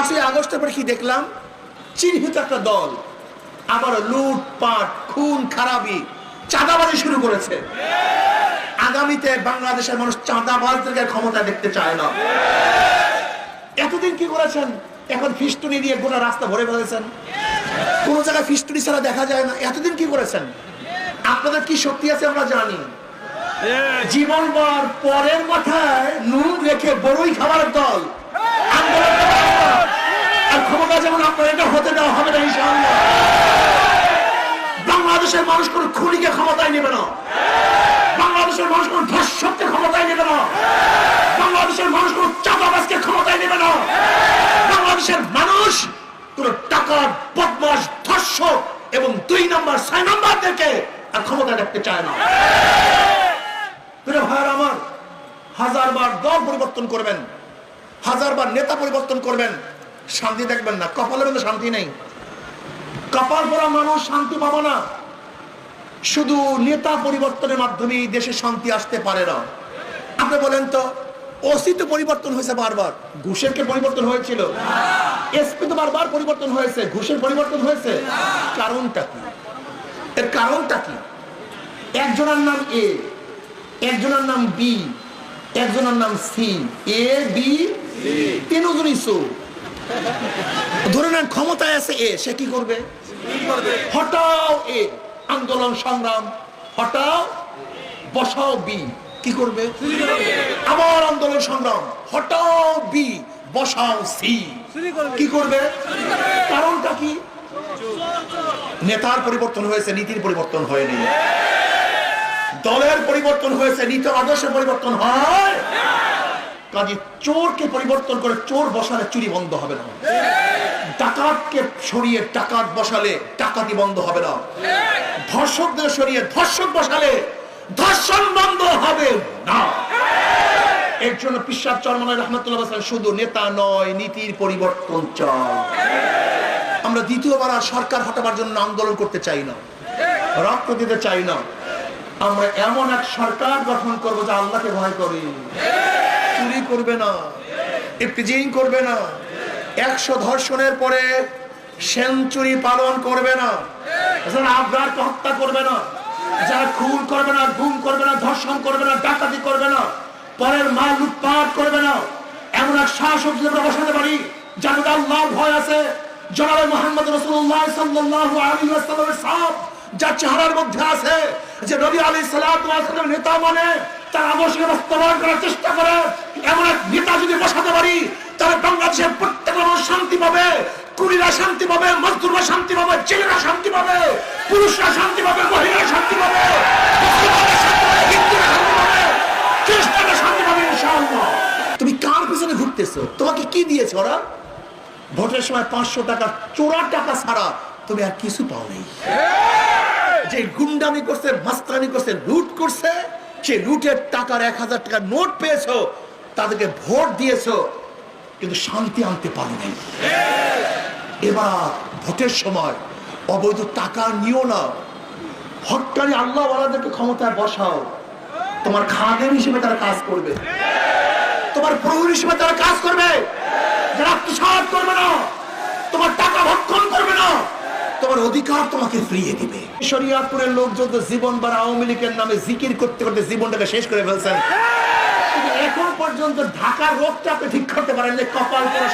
পাঁচই আগস্টের পরে কি দেখলাম? চিহ্নিত একটা দল। আবার লুটপাট, খুন, খারাপি, চাঁদাবাজি শুরু করেছে। আগামীতে বাংলাদেশের মানুষ চাঁদাবাজদেরকে ক্ষমতা দেখতে চায় না। এতদিন কি করেছেন? এখন ফিস্টুনি দিয়ে গোটা রাস্তা ভরে ফেলেছেন। কোন জায়গায় ফিস্টুনি ছাড়া দেখা যায় না। এতদিন কি করেছেন? আপনাদের কি শক্তি আছে আমরা জানি। জীবন পরের মাথায় নুন রেখে বড়ই খাবার দল। আন্দোলন করার দল। আর ক্ষমতা যেমন আপনার এটা হতে দেওয়া হবে না, ইনশাআল্লাহ। বাংলাদেশের মানুষ কোন খুনিকে ক্ষমতায় নেবে না। বাংলাদেশের মানুষ কোন ধর্ষককে ক্ষমতায় নেবে না। বাংলাদেশের মানুষ কোন চাঁদাবাজকে ক্ষমতায় নেবে না। বাংলাদেশের মানুষ কোন টাকার বদমাস ধর্ষক এবং দুই নম্বর, ছয় নম্বরদেরকে আর ক্ষমতা রাখতে চায় না। প্রিয় আমার, হাজারবার দল পরিবর্তন করবেন, হাজারবার নেতা পরিবর্তন করবেন শান্তি দেখবেন না। কপালের মধ্যে শান্তি নেই। কপাল পরা মানুষ শান্তি পাবো না। শুধু নেতা পরিবর্তনের মাধ্যমে দেশে শান্তি আসতে পারে না। আপনি বলেন তো তো পরিবর্তন হয়েছে বারবার। ঘুষের কে পরিবর্তন হয়েছিল? এসপি তো বারবার পরিবর্তন হয়েছে। ঘুষের পরিবর্তন হয়েছে। কারণটা কি? এর কারণটা কি? একজনের নাম এ, একজনের নাম বি, একজনের নাম সি, এ, বি তিনজনই সো। ধরে নেন, ক্ষমতায় আছে এ, সে কি করবে? হটাও এ, আন্দোলন সংগ্রাম, হটাও বসাও বি, কি করবে? আবার আন্দোলন সংগ্রাম, হটাও বি, বসাও সি, কি করবে? কারণটা কি? নেতার পরিবর্তন হয়েছে, নীতির পরিবর্তন হয়নি। দলের পরিবর্তন হয়েছে, নীতি আদর্শের পরিবর্তন হয়। কাজে চোরকে পরিবর্তন করে চোর বসালে চুরি বন্ধ হবে না। ডাকাতকে সরিয়ে ডাকাত বসালে ডাকাতি বন্ধ হবে না। ধর্ষকদের সরিয়ে ধর্ষক বসালে ধর্ষণ বন্ধ হবে না। এর জন্য পিসাব চরমানের রহমতুল্লাহ হাসান শুধু নেতা নয়, নীতির পরিবর্তন চাই আমরা দ্বিতীয়বার আর সরকার হটাবার জন্য আন্দোলন করতে চাই না। রক্ত দিতে চাই না। আমরা এমন এক সরকার গঠন করব যা আল্লাহকে ভয় করে। চুরি করবে না, ইফতিজিং করবে না, একশো ধর্ষণের পরে সেঞ্চুরি পালন করবে না আবরারকে হত্যা করবে না, যারা খুন করবে না, গুম করবে না, ধর্ষণ করবে না, ডাকাতি করবে না, পরের মাল লুটপাট করবে না, এমন এক শাসক যদি আমরা বসাতে পারি যাদের আল্লাহর ভয় আছে, জনাবে মোহাম্মদ রসুল্লাহ আলাইহি ওয়াসাল্লামের সাপ, যার চেহারার মধ্যে আছে, যে নবী আলী সালামের নেতা মানে তার আদর্শকে বাস্তবায়ন করার চেষ্টা করে। এমন এক নেতা যদি বসাতে পারি তাহলে বাংলাদেশের প্রত্যেক মানুষ শান্তি পাবে কুড়িরা শান্তি পাবে মজদুররা শান্তি পাবে ছেলেরা শান্তি পাবে পুরুষরা শান্তি পাবে মহিলারা শান্তি পাবে। তুমি কার পিছনে ঘুরতেছো? তোমাকে কি দিয়েছে ওরা? ভোটের সময় পাঁচশো টাকা চোরা টাকা ছাড়া তুমি আর কিছু পাও নেই যে গুন্ডামি করছে মাস্তানি করছে সে লুটের টাকার এক হাজার টাকার নোট পেয়েছ, তাদেরকে ভোট দিয়েছ, কিন্তু শান্তি আনতে পারো নাই। এবার ভোটের সময় অবৈধ টাকা নিও না। হটকারী আল্লাহ ওয়ালাদেরকে ক্ষমতায় বসাও। তোমার খাদেম হিসেবে তারা কাজ করবে। তোমার প্রভু হিসেবে তারা কাজ করবে। যারা আত্মসাত করবে না, তোমার টাকা ভক্ষণ করবে না। তোমার অধিকার তোমাকে ফিরিয়ে দিবে। শরিয়াতপুরের লোক যত জীবন বা আওয়ামী লীগের নামে জিকির করতে করতে জীবনটাকে শেষ করে ফেলছেন। কিন্তু এখন পর্যন্ত ঢাকার রোগটা আপনি ঠিক করতে পারেন যে কপাল করা